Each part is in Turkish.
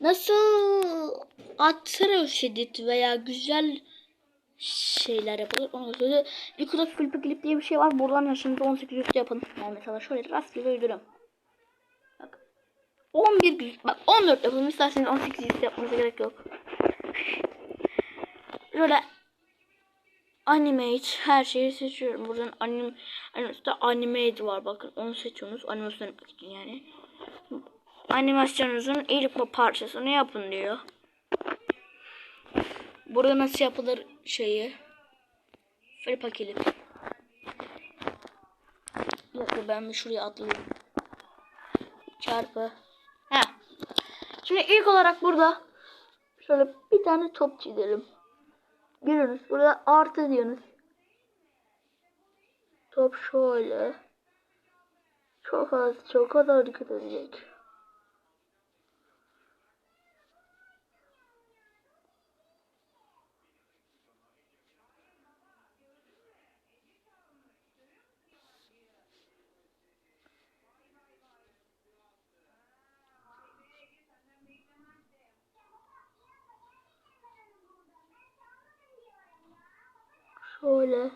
Nasıl atır şiddet veya güzel şeyler yapılır. Söyle. İlk olarak Flip Clip diye bir şey var. Buradan yaşınızda 18 üstü yapın. Yani mesela şöyle rastgele uyduruyorum. Bak. 11 güz- bak 14 yapın. İsterseniz 18 üstü yapmanıza gerek yok. Şöyle animate her şeyi seçiyorum. Buradan anim animasyonda animate var bakın. Onu seçiyorsunuz. Animasyon yani. Animasyonunuzun ilk parçasını yapın diyor. Burada nasıl yapılır şeyi? Flip. Bir dakika ben bir şuraya atlayayım. Çarpı. Ha. Şimdi ilk olarak burada şöyle bir tane top çizelim. Görüyorsunuz burada artı diyorsunuz. Top şöyle. Çok az çok az hareket edecek. Şöyle.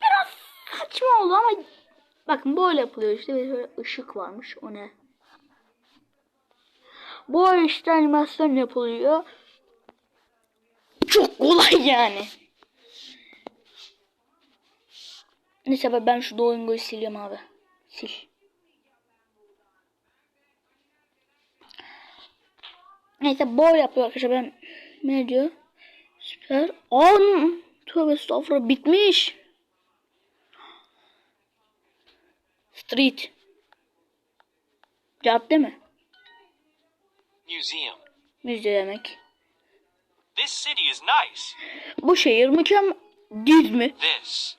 Biraz saçma oldu ama bakın böyle yapılıyor işte ve şöyle ışık varmış o ne? Bu işte animasyon yapılıyor. Çok kolay yani. Neyse ben şu Duolingo'yu siliyorum abi. Sil. Neyse boy yapıyor arkadaşlar ben ne diyor? Süper. On. Tövbe estağfurullah bitmiş. Street. Cadde mi? Museum. Müze demek. This city is nice. Bu şehir mükemmel. Düz mü? This.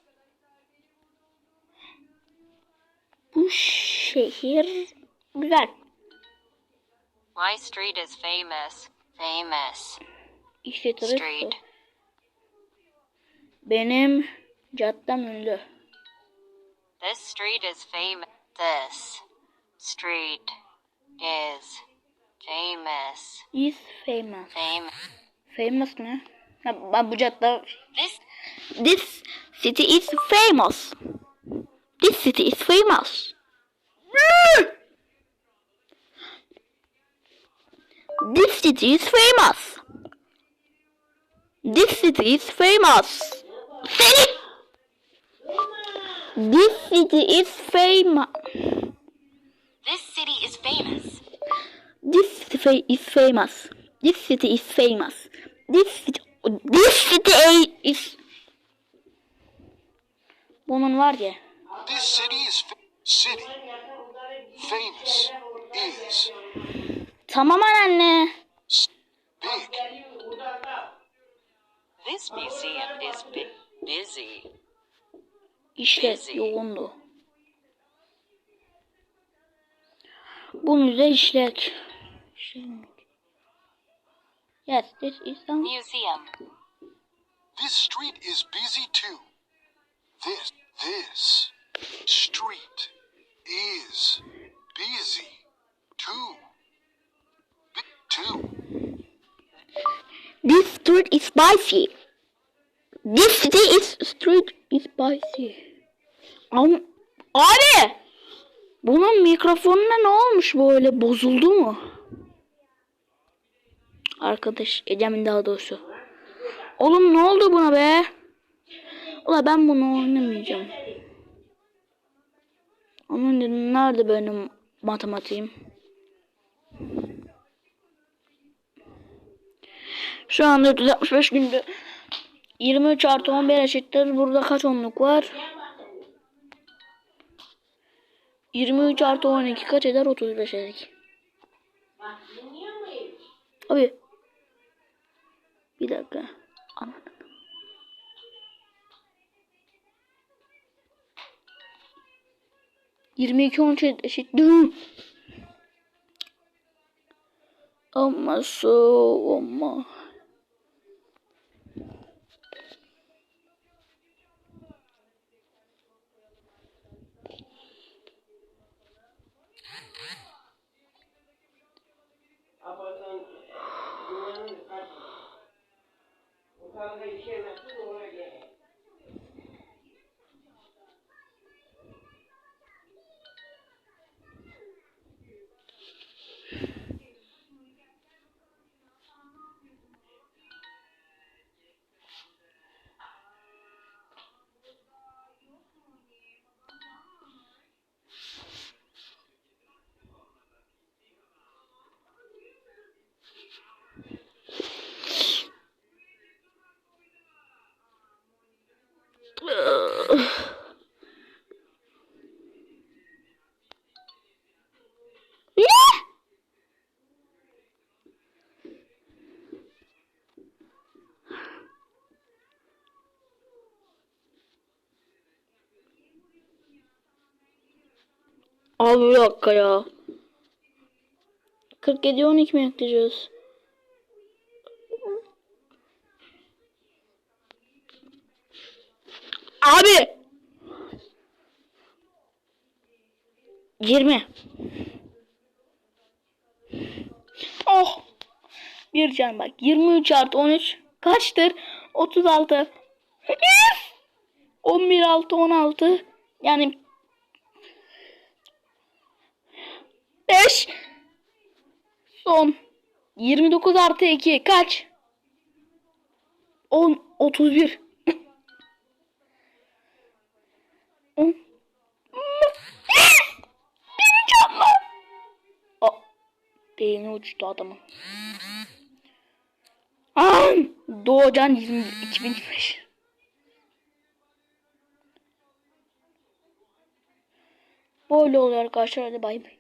Bu şehir güzel. My street is famous. Famous. İşte Street. tarif. Benim caddem ünlü. This street is famous. This street is famous. Is famous. Famous. Famous ne? Ben bu cadde This This city is famous. This city is famous. This city is famous. This city is famous. Seni. This city is famous. this city is famous. This city is famous. This city is famous. This city, this city is bunun var ya. This city is city. Famous is Tamam anne. This museum is bu- busy. İşte yoğundu. Bu müze işlek. İşlek. Yes, this is the Museum. This street is busy too. This this street is spicy. This city is street is spicy. Am abi! Bunun mikrofonuna ne olmuş böyle? Bozuldu mu? Arkadaş Ecem'in daha doğrusu. Oğlum ne oldu buna be? Ula ben bunu oynamayacağım. Dedim nerede benim matematiğim? Şu an 465 günde 23 artı 11 eşittir. Burada kaç onluk var? 23 artı 12 kaç eder? 35 eder. Abi. Bir dakika. Anladım. Yirmi iki on üç eşit. Ama so ama. Vì khi mà cứ. Abi bir dakika ya. 47 12 mi ekleyeceğiz? Abi. 20. Oh. Bir can bak. 23 artı 13 kaçtır? 36. Yes! 11 altı 16. Yani 5 son 29 artı 2 kaç? 10 31 10 Bir canlı. O beyni uçtu adamın. An Doğucan 20 2025. Böyle oluyor arkadaşlar hadi bay bay.